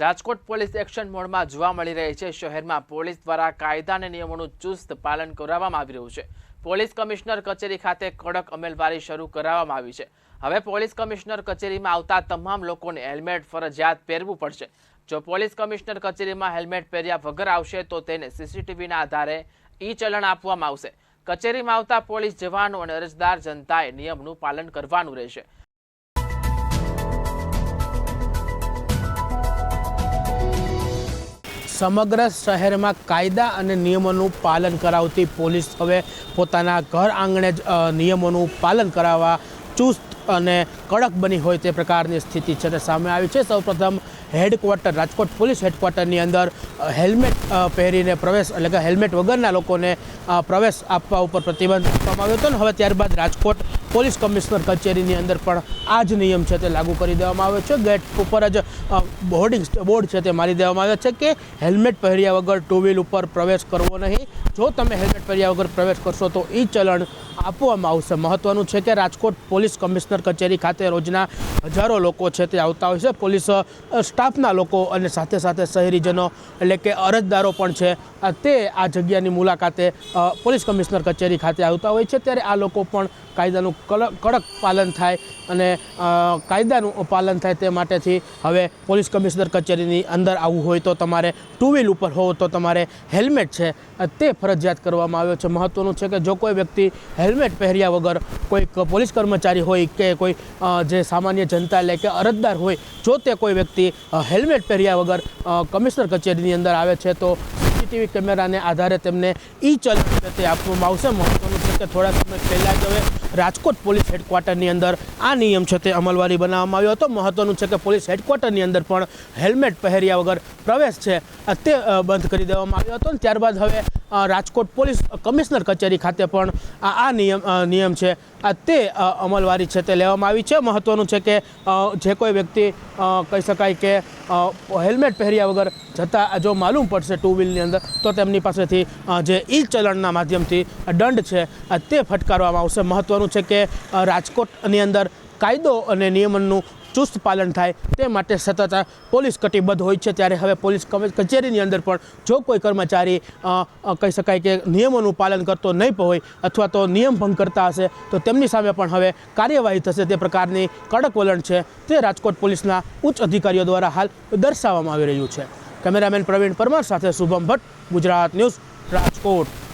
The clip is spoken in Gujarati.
રાજકોટ પોલીસ એક્શન મોડમાં જોવા મળી રહી છે. શહેરમાં પોલીસ દ્વારા કાયદા અને નિયમોનું ચુસ્ત પાલન કરાવવામાં આવી રહ્યું છે. પોલીસ કમિશનર કચેરી ખાતે કડક અમલવારી શરૂ કરાવવામાં આવી છે. હવે પોલીસ કમિશનર કચેરીમાં આવતા તમામ લોકોને હેલ્મેટ, ફરજિયાત પહેરવું પડશે. જો પોલીસ કમિશનર કચેરીમાં હેલ્મેટ પહેર્યા વગર આવશે, તો તેને સીસીટીવીના આધારે ઈ ચલણ આપવામાં આવશે. કચેરીમાં આવતા પોલીસ જવાનો અને અરજદાર જનતાએ નિયમનું પાલન કરવાનું રહેશે. સમગ્ર શહેરમાં કાયદા અને નિયમોનું પાલન કરાવતી પોલીસ હવે પોતાના ઘર આંગણે જ નિયમોનું પાલન કરાવવા ચુસ્ત અને કડક બની હોય તે પ્રકારની સ્થિતિ છે તે સામે આવી છે. સૌપ્રથમ હેડક્વાર્ટર, રાજકોટ પોલીસ હેડક્વાર્ટરની અંદર હેલ્મેટ પહેરીને પ્રવેશ એટલે કે હેલ્મેટ વગરના લોકોને પ્રવેશ આપવા ઉપર પ્રતિબંધ આપવામાં આવ્યો હતો ને હવે ત્યારબાદ રાજકોટ પોલીસ કમિશનર કચેરીની અંદર પણ આ જ નિયમ છે તે લાગુ કરી દેવામાં આવ્યો છે. ગેટ ઉપર જ બોર્ડિંગ બોર્ડ છે તે મારી દેવામાં આવ્યો છે કે હેલ્મેટ પહેર્યા વગર ટુ વ્હીલ ઉપર પ્રવેશ કરવો નહીં. જો તમે હેલ્મેટ પહેર્યા વગર પ્રવેશ કરશો તો એ ચલણ આપવામાં આવશે. મહત્વનું છે કે રાજકોટ પોલીસ કમિશનર કચેરી ખાતે રોજના હજારો લોકો છે તે આવતા હોય છે. પોલીસ સ્ટાફના લોકો અને સાથે સાથે શહેરીજનો એટલે કે અરજદારો પણ છે. તે આ જગ્યાની મુલાકાતે પોલીસ કમિશનર કચેરી ખાતે આવતા હોય છે. ત્યારે આ લોકો પણ કાયદાનું કડક પાલન થાય અને કાયદાનું પાલન થાય તે માટેથી હવે પોલીસ કમિશનર કચેરીની અંદર આવવું હોય તો તમારે ટુ વ્હીલ ઉપર હોવ તો તમારે હેલ્મેટ છે. તે ફરજિયાત કરવામાં આવ્યો છે. મહત્ત્વનું છે કે જો કોઈ વ્યક્તિ હેલ્મેટ પહેર્યા વગર કોઈક પોલીસ કર્મચારી હોય કે કોઈ જે સામાન્ય જનતા એટલે કે અરજદાર હોય, જો તે કોઈ વ્યક્તિ હેલ્મેટ પહેર્યા વગર કમિશનર કચેરીની અંદર આવે છે, તો સીસીટીવી કેમેરાને આધારે તેમને ઈ ચલણ તે આપવામાં આવશે. મહત્વનું છે કે થોડા સમય પહેલાં જ હવે રાજકોટ પોલીસ હેડક્વાર્ટરની અંદર આ નિયમ છે તે અમલવારી બનાવવામાં આવ્યો હતો. મહત્વનું છે કે પોલીસ હેડક્વાર્ટરની અંદર પણ હેલ્મેટ પહેર્યા વગર પ્રવેશ છે તે બંધ કરી દેવામાં આવ્યો હતો. ને ત્યારબાદ હવે રાજકોટ પોલીસ કમિશનર કચેરી ખાતે પણ આ નિયમ નિયમ છે. આ તે અમલવારી છે તે લેવામાં આવી છે. મહત્વનું છે કે જે કોઈ વ્યક્તિ કહી શકાય કે હેલ્મેટ પહેર્યા વગર જતાં જો માલુમ પડશે ટુ વ્હીલની અંદર, તો તેમની પાસેથી જે ઈ ચલણના માધ્યમથી દંડ છે તે ફટકારવામાં આવશે. મહત્વનું છે કે રાજકોટની અંદર કાયદો અને નિયમનનું ચુસ્ત પાલન થાય તે માટે સતત પોલીસ કટિબદ્ધ હોય છે. ત્યારે હવે પોલીસ કચેરીની અંદર પણ જો કોઈ કર્મચારી કહી શકાય કે નિયમોનું પાલન કરતો નહીં હોય અથવા તો નિયમ ભંગ કરતા હશે, તો તેમની સામે પણ હવે કાર્યવાહી થશે. તે પ્રકારની કડક વલણ છે તે રાજકોટ પોલીસના ઉચ્ચ અધિકારીઓ દ્વારા હાલ દર્શાવવામાં આવી રહ્યું છે. કેમેરામેન પ્રવીણ પરમાર સાથે શુભમ ભટ્ટ, ગુજરાત ન્યૂઝ, રાજકોટ.